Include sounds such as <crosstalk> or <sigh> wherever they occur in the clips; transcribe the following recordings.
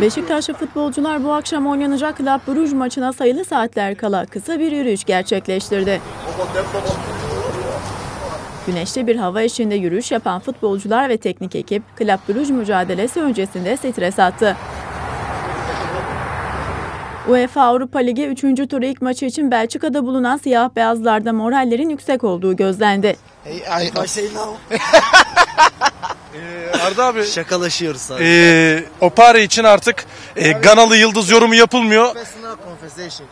Beşiktaşlı futbolcular bu akşam oynanacak Club Brugge maçına sayılı saatler kala kısa bir yürüyüş gerçekleştirdi. Güneşli bir hava eşliğinde yürüyüş yapan futbolcular ve teknik ekip Club Brugge mücadelesi öncesinde stres attı. UEFA Avrupa Ligi 3. turu ilk maçı için Belçika'da bulunan siyah beyazlarda morallerin yüksek olduğu gözlendi. <laughs> Arda abi <laughs> Şakalaşıyoruz sadece. e, Opare için artık e, Ganalı Yıldız yorumu yapılmıyor. Personal conversation.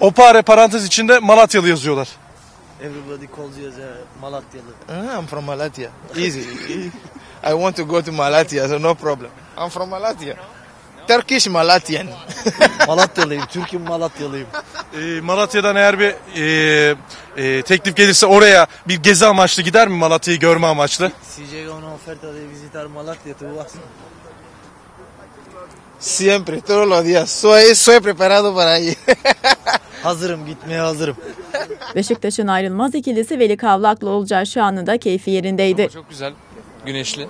Opare parantez içinde Malatyalı yazıyorlar. Everybody calls you as a Malatyalı. Uh, I'm from Malatya. Easy. I want to go to Malatya, so no problem. I'm from Malatya. Turkish Malatyan. Malatyalıyım, Türk'üm Malatyalıyım. E, Malatya'dan eğer bir e, e, teklif gelirse oraya bir gezi amaçlı gider mi Malatya'yı görme amaçlı? Si una oferta de visitar Malatya, tú vas. Siempre, todos los días. Soy, soy preparado para ir. <laughs> Hazırım, gitmeye hazırım. Beşiktaş'ın ayrılmaz ikilisi Veli Kavlak'la olacağı şu anında keyfi yerindeydi. Çok güzel, güneşli.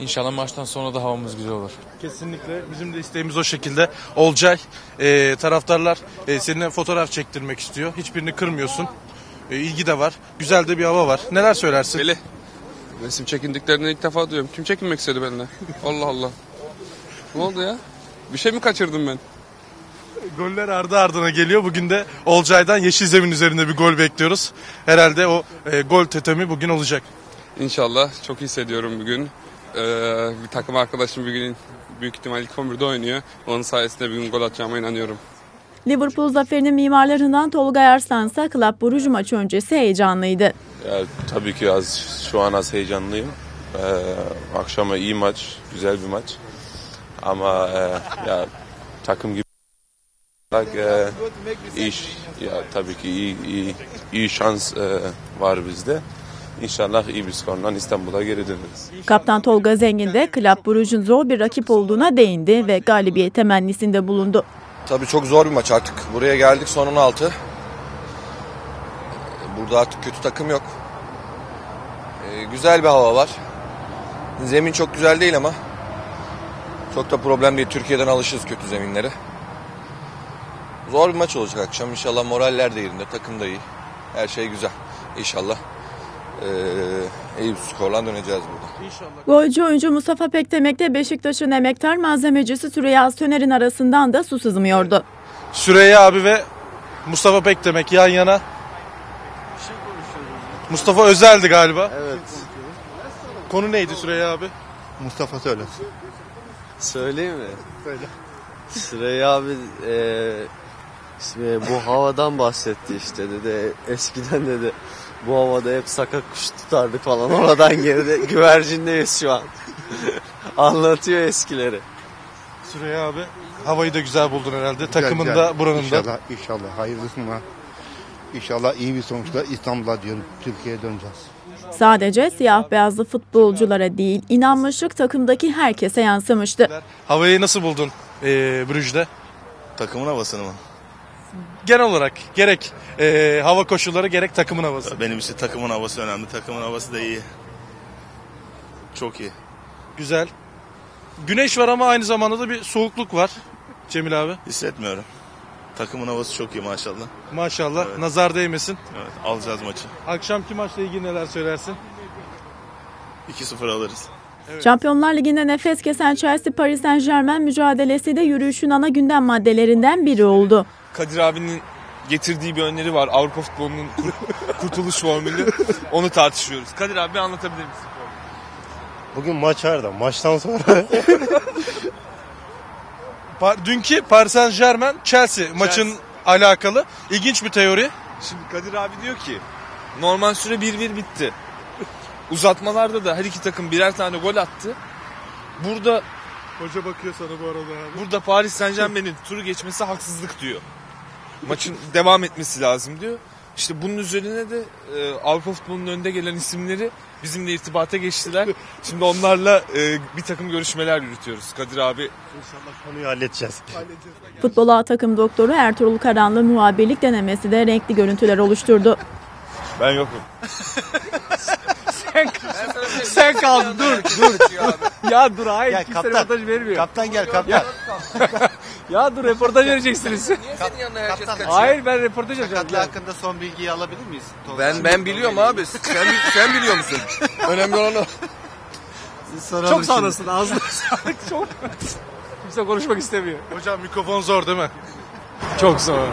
İnşallah maçtan sonra da havamız güzel olur. Kesinlikle bizim de isteğimiz o şekilde. Olcay e, taraftarlar e, seninle fotoğraf çektirmek istiyor. Hiçbirini kırmıyorsun. E, ilgi de var. Güzel de bir hava var. Neler söylersin? Veli. Resim çekindiklerini ilk defa duyuyorum. Kim çekinmek istedi benimle? Allah Allah. Ne oldu ya? Bir şey mi kaçırdım ben? Goller ardı ardına geliyor. Bugün de Olcay'dan yeşil zemin üzerinde bir gol bekliyoruz. Herhalde o e, gol tetemi bugün olacak. İnşallah. Çok hissediyorum bugün. Ee, bir takım arkadaşım bugün büyük ihtimal ilk 11'de oynuyor. Onun sayesinde bugün gol atacağıma inanıyorum. Liverpool zaferinin mimarlarından Tolga Arslan ise Club Brugge maçı öncesi heyecanlıydı. Ya, tabii ki az şu an az heyecanlıyım. Ee, akşama iyi maç, güzel bir maç. Ama e, ya takım gibi e, iş ya tabii ki iyi iyi iyi şans e, var bizde. İnşallah iyi bir skorla İstanbul'a geri döneriz. Kaptan Tolga Zengin de Club Brugge'un zor bir rakip olduğuna değindi ve galibiyet temennisinde bulundu. Tabii çok zor bir maç artık. Buraya geldik son 16. Burada artık kötü takım yok. Ee, güzel bir hava var. Zemin çok güzel değil ama. Çok da problem değil. Türkiye'den alışırız kötü zeminlere. Zor bir maç olacak akşam. İnşallah moraller de yerinde. Takım da iyi. Her şey güzel. İnşallah. İyi bir skorla döneceğiz burada. Golcü oyuncu Mustafa Pekdemek de Beşiktaş'ın emektar malzemecisi Süreyya Söner'in arasından da su sızmıyordu. Süreyya abi ve Mustafa Pek demek yan yana. Mustafa Özel'di galiba. Evet. Konu neydi Süreyya abi? Mustafa söylesin. Söyleyeyim mi? Söyle. Süreyya abi e, bu havadan bahsetti işte dedi. Eskiden dedi bu havada hep saka kuş tutardık falan. Oradan geride <laughs> güvercindeyiz şu an. <laughs> Anlatıyor eskileri. Süreyya abi havayı da güzel buldun herhalde. Takımın da buranın da. İnşallah, inşallah hayırlısına. İnşallah iyi bir sonuçla İstanbul'a diyorum Türkiye'ye döneceğiz. Sadece siyah beyazlı futbolculara değil, inanmışlık takımdaki herkese yansımıştı. Havayı nasıl buldun e, Brüj'de? Takımın havasını mı? Genel olarak gerek e, hava koşulları gerek takımın havası. Benim için takımın havası önemli. Takımın havası da iyi. Çok iyi. Güzel. Güneş var ama aynı zamanda da bir soğukluk var. Cemil abi. Hissetmiyorum. Takımın havası çok iyi maşallah. Maşallah. Evet. Nazar değmesin. Evet, alacağız maçı. Akşamki maçla ilgili neler söylersin? 2-0 alırız. Şampiyonlar Ligi'nde nefes kesen Chelsea Paris Saint Germain mücadelesi de yürüyüşün ana gündem maddelerinden biri oldu. Kadir abinin getirdiği bir öneri var. Avrupa futbolunun kur- <laughs> kurtuluş formülü. Onu tartışıyoruz. Kadir abi anlatabilir misin? Bugün maç var da maçtan sonra <laughs> Pa- dünkü Paris Saint Germain Chelsea maçın alakalı ilginç bir teori. Şimdi Kadir abi diyor ki normal süre 1-1 bitti. Uzatmalarda da her iki takım birer tane gol attı. Burada Hoca bakıyor sana bu arada abi. burada Paris Saint Germain'in turu geçmesi haksızlık diyor. Maçın devam etmesi lazım diyor. İşte bunun üzerine de e, Avrupa futbolunun önde gelen isimleri bizimle irtibata geçtiler. Şimdi onlarla e, bir takım görüşmeler yürütüyoruz. Kadir abi konuyu halledeceğiz. Futbol A takım doktoru Ertuğrul Karanlı muhabirlik denemesi de renkli görüntüler oluşturdu. ben yokum. Sen kaldın dur dur. Ya dur hayır Gel, kimse kaptan. röportaj vermiyor. Kaptan gel kaptan. Ya dur röportaj vereceksiniz. Niye senin yanına herkes kaçıyor? hayır ben röportaj yapacağım. Sakatlığı hakkında son bilgiyi alabilir miyiz? Ben ben biliyorum abi. Sen sen biliyor musun? Önemli olan o. Soralım Çok sağ şimdi. olasın ağzına <laughs> sağlık çok. Kimse konuşmak istemiyor. Hocam mikrofon zor değil mi? Çok zor.